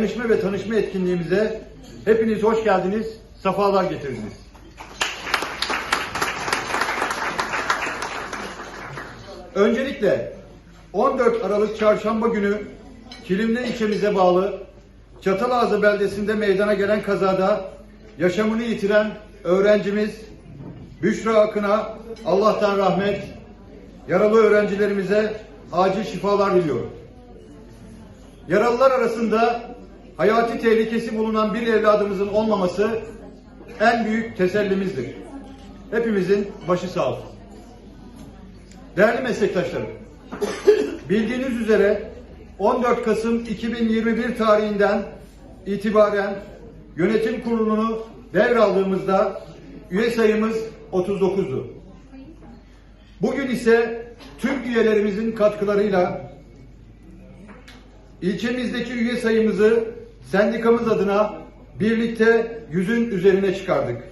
dayanışma ve tanışma etkinliğimize hepiniz hoş geldiniz, sefalar getirdiniz. Öncelikle 14 Aralık Çarşamba günü Kilimli ilçemize bağlı Çatalazı beldesinde meydana gelen kazada yaşamını yitiren öğrencimiz Büşra Akın'a Allah'tan rahmet, yaralı öğrencilerimize acil şifalar diliyorum. Yaralılar arasında hayati tehlikesi bulunan bir evladımızın olmaması en büyük tesellimizdir. Hepimizin başı sağ olsun. Değerli meslektaşlarım, bildiğiniz üzere 14 Kasım 2021 tarihinden itibaren yönetim kurulunu devraldığımızda üye sayımız 39'du. Bugün ise tüm üyelerimizin katkılarıyla ilçemizdeki üye sayımızı sendikamız adına birlikte yüzün üzerine çıkardık.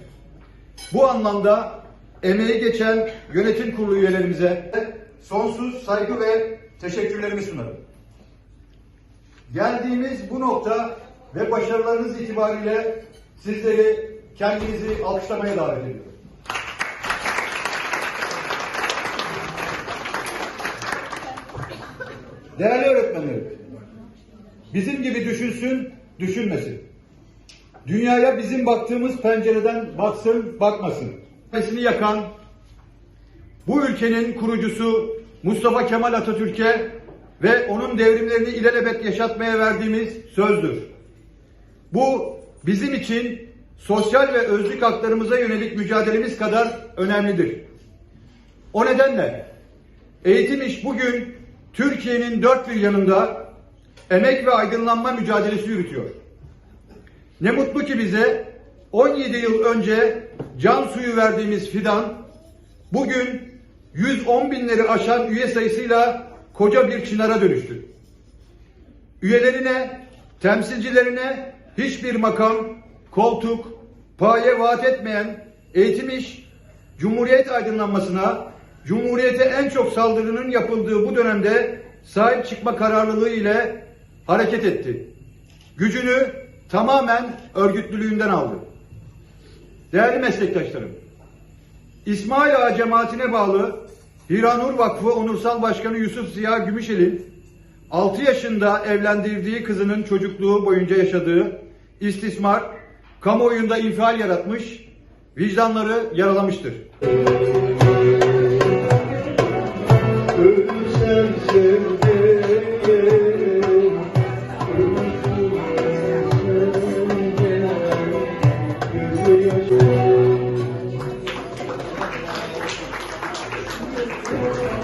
Bu anlamda emeği geçen yönetim kurulu üyelerimize sonsuz saygı ve teşekkürlerimi sunarım. Geldiğimiz bu nokta ve başarılarınız itibariyle sizleri kendinizi alkışlamaya davet ediyorum. Değerli öğretmenlerim, bizim gibi düşünsün, düşünmesin. Dünyaya bizim baktığımız pencereden baksın, bakmasın. Mesini yakan, bu ülkenin kurucusu Mustafa Kemal Atatürk'e ve onun devrimlerini ilelebet yaşatmaya verdiğimiz sözdür. Bu bizim için sosyal ve özlük haklarımıza yönelik mücadelemiz kadar önemlidir. O nedenle eğitim iş bugün Türkiye'nin dört bir yanında emek ve aydınlanma mücadelesi yürütüyor. Ne mutlu ki bize 17 yıl önce can suyu verdiğimiz fidan bugün 110 binleri aşan üye sayısıyla koca bir çınara dönüştü. Üyelerine, temsilcilerine hiçbir makam, koltuk, paye vaat etmeyen eğitim iş, Cumhuriyet aydınlanmasına, Cumhuriyete en çok saldırının yapıldığı bu dönemde sahip çıkma kararlılığı ile hareket etti. Gücünü tamamen örgütlülüğünden aldı. Değerli meslektaşlarım, İsmail Ağa cemaatine bağlı Hiranur Vakfı Onursal Başkanı Yusuf Ziya Gümüşel'in 6 yaşında evlendirdiği kızının çocukluğu boyunca yaşadığı istismar, kamuoyunda infial yaratmış, vicdanları yaralamıştır. Obrigado.